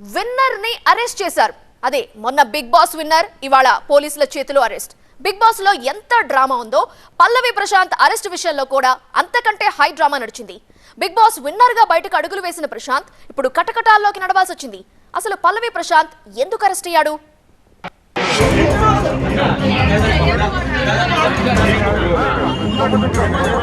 విన్నర్ని arrest చేశారు. అదే మొన్న బిగ్ బాస్ విన్నర్ ఇవాళ పోలీసుల చేతిలో అరెస్ట్. బిగ్ బాస్లో ఎంత డ్రామా ఉందో పల్లవి ప్రశాంత్ అరెస్ట్ విషయంలో కూడా అంతకంటే హై డ్రామా నడిచింది. బిగ్ బాస్ విన్నర్గా బయటకు అడుగులు వేసిన ప్రశాంత్ ఇప్పుడు కటకటాల్లోకి నడవాల్సి వచ్చింది. అసలు పల్లవి ప్రశాంత్ ఎందుకు అరెస్ట్ అయ్యాడు?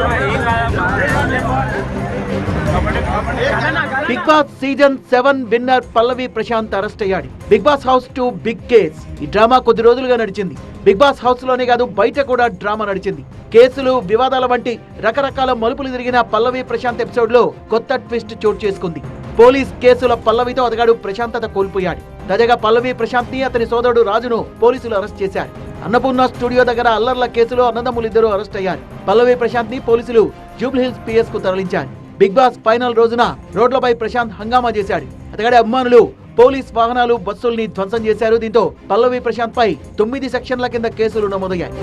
Bigg Boss season seven winner Pallavi Prashanth arrest అయ్యాడు. Bigg Boss house to big case. ఈ డ్రామా కొద్ది రోజులుగా నడిచింది. బిగ్ బాస్ హౌస్లోనే కాదు బయట కూడా డ్రామా నడిచింది. కేసులు వివాదాల వంటి రకరకాల మలుపులు తిరిగిన పల్లవి ప్రశాంత్ ఎపిసోడ్లో కొత్త ట్విస్ట్ చోటు చేసుకుంది. పోలీస్ కేసుల పల్లవితో అతగాడు ప్రశాంతత కోల్పోయాడు. తాజాగా పల్లవి ప్రశాంత్ని అతని సోదరుడు రాజును పోలీసులు అరెస్ట్ చేశారు. అన్నపూర్ణ స్టూడియో దగ్గర అల్లర్ల కేసులో అన్నదమ్ములు ఇద్దరు అరెస్ట్ అయ్యారు. పల్లవి ప్రశాంత్ని పోలీసులు జూబ్లీహిల్స్ పిఎస్కు తరలించారు. బిగ్ బాస్ ఫైనల్ రోజున రోడ్లపై ప్రశాంత్ హంగామా చేశాడు. అతగాడి అభిమానులు పోలీస్ వాహనాలు బస్సుల్ని ధ్వంసం చేశారు. దీంతో పల్లవి ప్రశాంత్ పై తొమ్మిది సెక్షన్ల కింద కేసులు నమోదయ్యాయి.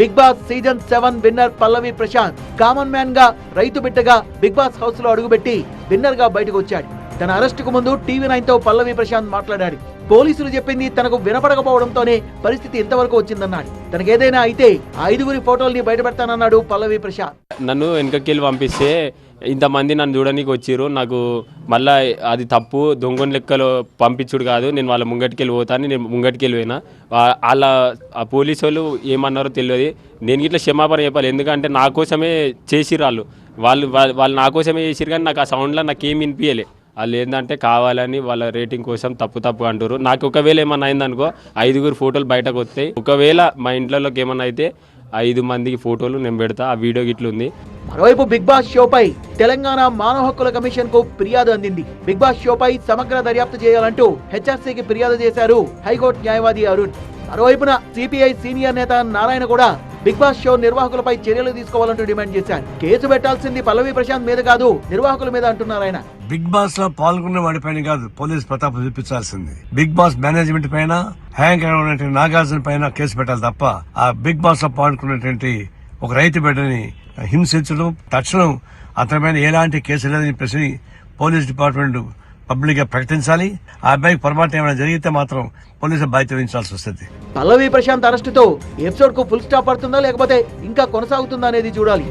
Bigg Boss season seven winner Pallavi Prashanth common మ్యాన్గా రైతు బిడ్డగా బిగ్ బాస్ హౌస్లో అడుగుపెట్టి విన్నర్గా బయటకు వచ్చాడు. తన అరెస్టుకు ముందు టీవీ నైన్తో పల్లవి ప్రశాంత్ మాట్లాడాడు. పోలీసులు చెప్పింది తనకు వినపడకపోవడంతోనే పరిస్థితి ఇంతవరకు వచ్చిందన్నాడు. తనకేదైనా అయితే ఐదుగురి ఫోటోల్ని బయటపెడతానన్నాడు పల్లవి ప్రసాద్ నన్ను వెనకకెళ్ళి పంపిస్తే ఇంతమంది నన్ను చూడడానికి వచ్చిర్రు. నాకు మళ్ళా అది తప్పు దొంగని లెక్కలో పంపించుడు కాదు. నేను వాళ్ళ ముంగటికెళ్ళి పోతాను నేను ముంగటికెళ్ళి పోయినా. వాళ్ళ ఆ పోలీసు వాళ్ళు ఏమన్నారో తెలియదు. నేను ఇట్లా క్షమాపణ చెప్పాలి. ఎందుకంటే నా కోసమే చేసిర్రు వాళ్ళు. వాళ్ళు వాళ్ళు వాళ్ళు నా కోసమే చేసిర్రు కానీ నాకు ఆ సౌండ్లో నాకు ఏం వినిపించలే వాళ్ళు ఏంటంటే కావాలని వాళ్ళ రేటింగ్ కోసం తప్పు తప్పు అంటారు నాకు ఒకవేళ ఏమన్నా అయిందనుకో ఐదుగురు ఫోటోలు బయటకు వస్తాయి. ఒకవేళ మా ఇంట్లోకి ఏమన్నా అయితే ఐదు మందికి ఫోటోలు నేను పెడతా. ఆ వీడియో గిట్లు ఉంది. మరోవైపు బిగ్ బాస్ షోపై తెలంగాణ మానవ హక్కుల కమిషన్కు ఫిర్యాదు అందింది. బిగ్ బాస్ షోపై సమగ్ర దర్యాప్తు చేయాలంటూ హెచ్ఆర్సీకి ఫిర్యాదు చేశారు హైకోర్టు న్యాయవాది అరుణ్. మరోవైపున సిపిఐ సీనియర్ నేత నారాయణ కూడా బిగ్ బాస్ షో నిర్వాహకులపై చర్యలు తీసుకోవాలంటూ డిమాండ్ చేశారు. కేసు పెట్టాల్సింది పల్లవి ప్రశాంత్ మీద కాదు నిర్వాహకుల మీద అంటున్నారు ఆయన. బిగ్ బాస్లో పాల్గొన్న వాడిపైన కాదు పోలీస్ ప్రతాపం చూపించాల్సింది. బిగ్ బాస్ మేనేజ్మెంట్ పైన హ్యాంగ్ అయినటువంటి నాగార్జున పైన కేసు పెట్టాలి తప్ప ఆ బిగ్ బాస్లో పాల్గొన్నటువంటి ఒక రైతు బిడ్డని హింసించడం తక్షణం అతని పైన ఎలాంటి కేసు లేదని చెప్పేసి పోలీస్ డిపార్ట్మెంట్ పబ్లిక్గా ప్రకటించాలి. ఆ అబ్బాయికి పొరపాటు ఏమైనా జరిగితే మాత్రం పోలీసు బాధ్యత వహించాల్సి వస్తుంది. పల్లవి ప్రశాంత్ అరెస్టుతో ఎపిసోడ్కు ఫుల్ స్టాప్ పడుతుందా లేకపోతే ఇంకా కొనసాగుతుందా అనేది చూడాలి.